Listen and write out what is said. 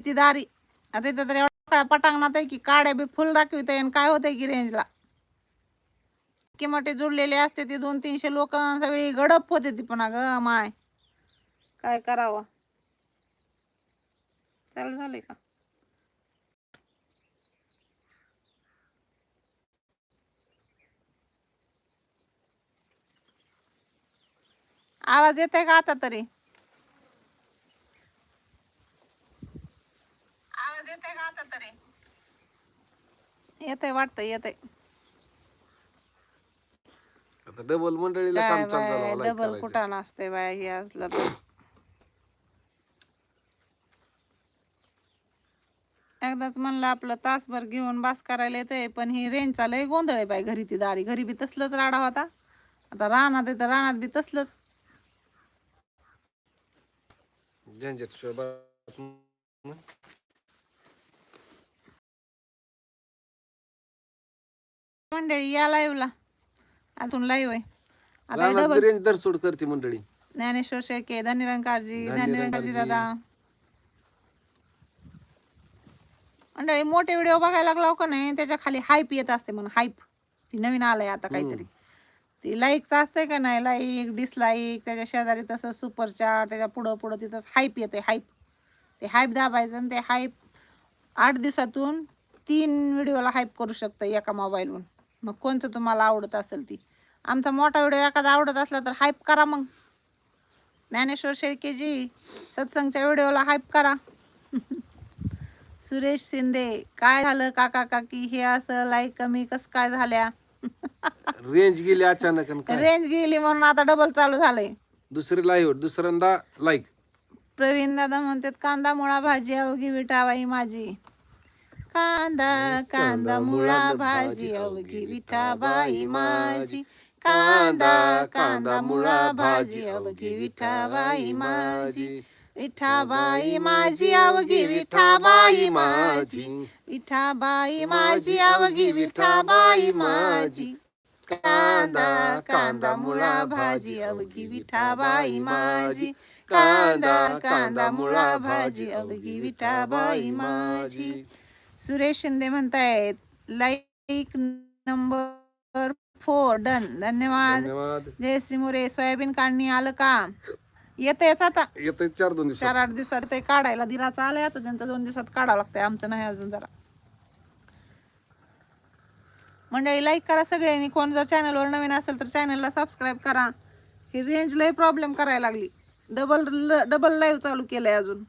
ती दारी. आता इथं तर एवढा पटांगणात आहे की काड्या बी फुल दाखवित आणि काय होतंय की रेंजला. किमटे जुडलेले असते ती दोन तीनशे लोक सगळी गडप होते ती पण ग माय. काय करावं? चालू झालंय का? आवाज येतोय का आता तरी आवाज येतोय का आता तरी. येतंय वाटतं येतंय. आता डबल मंडळीला काम चालू झालं डबल. कुठं नसते बाय हे असलं तर. एकदाच म्हणलं आपलं तासभर घेऊन बास करायला येतंय पण ही रेंजचा लय गोंधळ आहे बाय घरी ती दारी. घरी बी तसलंच राडा होता. आता रानात आहे तर रानात बी तसलंच. झंझटशिवाय मंडळी या लाईव्हला अजून लाईव्ह आहे. आता रानात डबल रेंज दरसोड करते मंडळी. ज्ञानेश्वर शेळके धनिरंकारजी धन्यरंग धनिरंकारजी काळजी. दादा. मंडळी मोठे व्हिडिओ बघायला लागलो का नाही? त्याच्याखाली हाईप येत असते म्हणून हाईप ती नवीन आलंय आता काहीतरी. ती लाईकचं असते का नाही? लाईक डिसलाईक त्याच्या शेजारी तसं सुपर चार त्याच्या पुढं पुढं तिथंच हाईप येते हाईप ते हाईप दाबायचं आणि ते हाईप आठ दिवसातून तीन व्हिडिओला हाईप करू शकतं एका मोबाईलवरून मग कोणतं तुम्हाला आवडत असेल ती? आमचा मोठा व्हिडिओ एखादा आवडत असला तर हाईप करा मग. ज्ञानेश्वर शेळकेजी सत्संगच्या व्हिडिओला हाईप करा. सुरेश शिंदे काय झालं काका काकी? हे असं लाईक कमी कस काय झाल्या? रेंज गेली अचानक आणि काय? रेंज गेली म्हणून आता डबल चालू झालंय. दुसरी लाईव्ह दुसऱ्यांदा लाईक प्रवीण दादा म्हणतात कांदा मुळा भाजी अवघी विठाबाई माझी. कांदा कांदा मुळा भाजी अवघी विठाबाई माझी कांदा कांदा मुळा भाजी अवघी विठाबाई माझी विठाबाई माझी अवघी विठाबाई माझी विठाबाई माझी अवघी विठाबाई माझी कांदा कांदा मुळा भाजी अवघी विठाबाई माझी कांदा कांदा मुळा भाजी अवघी विठाबाई माझी सुरेश शिंदे म्हणतायत लाईक नंबर फोर डन धन्यवाद. धन्यवाद. जय श्री मोरे सोयाबीन काढणी आलं का? येतेच आता. येत चार दोन दिवसात. चार आठ दिवसात ते काढायला दिराचं आलंय आता त्यांचं दोन दिवसात काढावं लागतंय. आमचं नाही अजून जरा. मंडळी लाईक करा सगळ्यांनी. कोण जर चॅनलवर नवीन असेल तर चॅनलला सबस्क्राईब करा. ही रेंज लय प्रॉब्लेम करायला लागली. डबल डबल लाईव्ह चालू केलंय अजून.